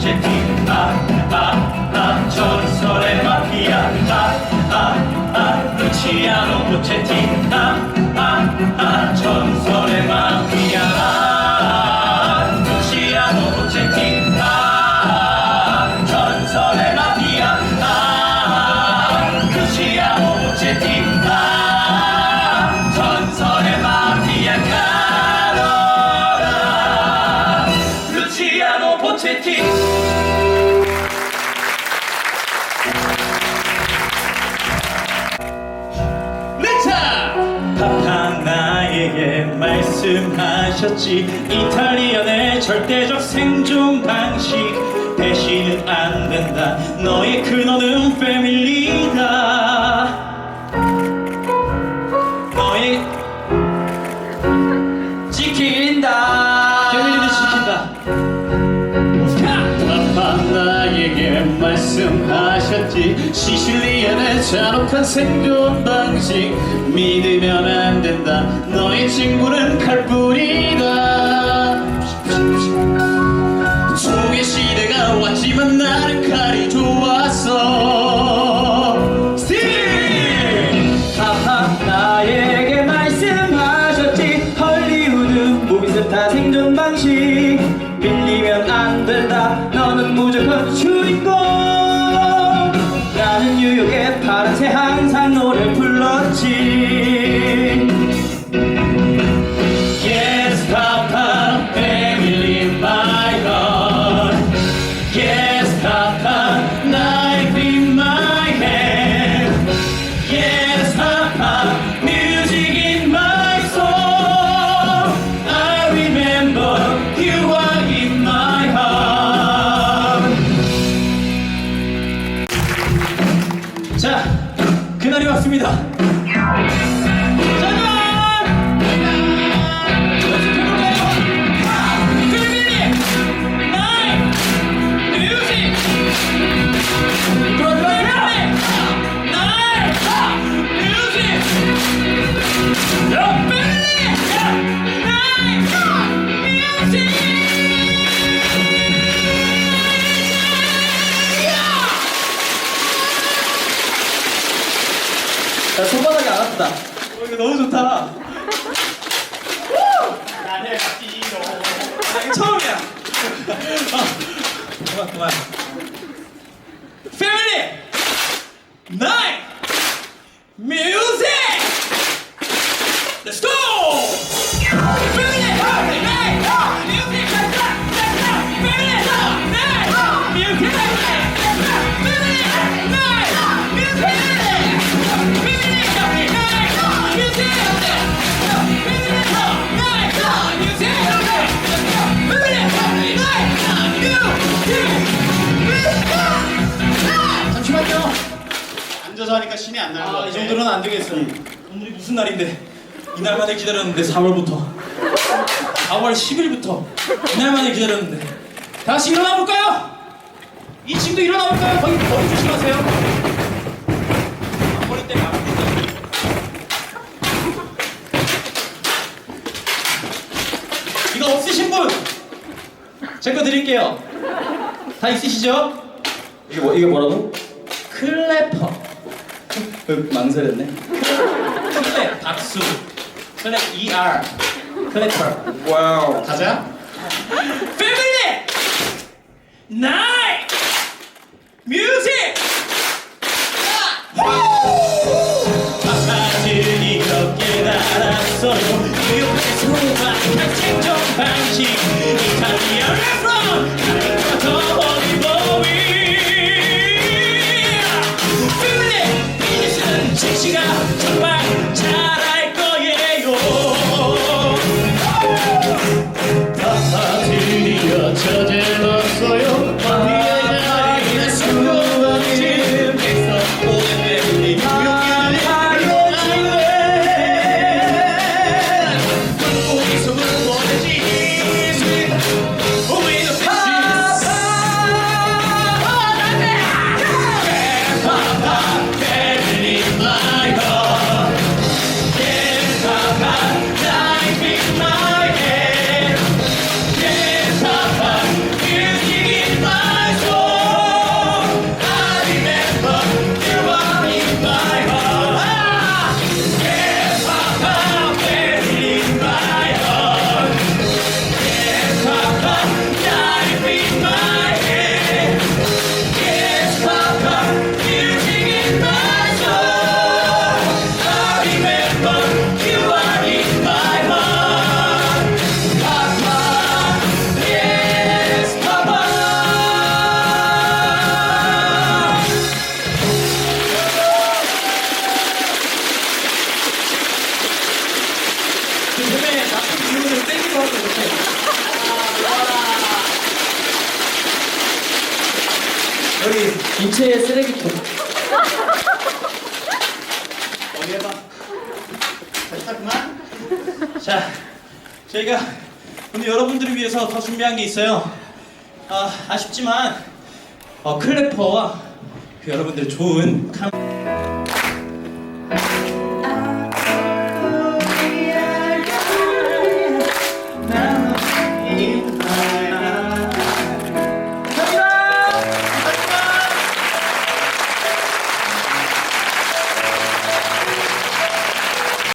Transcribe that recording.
제팀 아아아 전설의 마피아 아아아 루치아노 보체티 아 나에게 말씀하셨지. 이탈리안의 절대적 생존 방식. 대신은 안 된다. 너의 근원은 패밀리다 시실리안의 잔혹한 생존 방식 믿으면 안 된다. 너의 친구는 칼뿐이다 날이 왔습니다. 아프다. 어, 이거 너무 좋다. 나는 띠로. 아, 이거 처음이야. 어, 그만, 그만. 앉아서 하니까 신이 안 나는 것 아, 같아 이 정도는 안 되겠어. 오늘이 무슨 날인데? 이날만을 기다렸는데 4월부터. 4월 10일부터 이날만을 기다렸는데. 다 같이 일어나 볼까요? 이 친구 일어나 볼까요? 거기 머리 조심하세요. 앞머리 때문에 안 보인다. 이거 없으신 분? 제 거 드릴게요. 다 있으시죠? 이게 뭐 이게 뭐라고? 클래퍼. 그 망설였네. 클랩 박수. 클랩 ER. 클래퍼. 와우. 가자 패밀리. 나이. 뮤직. 비즈 인체의 쓰레기 통. 어디 해봐. 됐다 그만. 자, 저희가 오늘 여러분들을 위해서 더 준비한 게 있어요. 아, 아쉽지만 어, 클래퍼와 그 여러분들 좋은 감...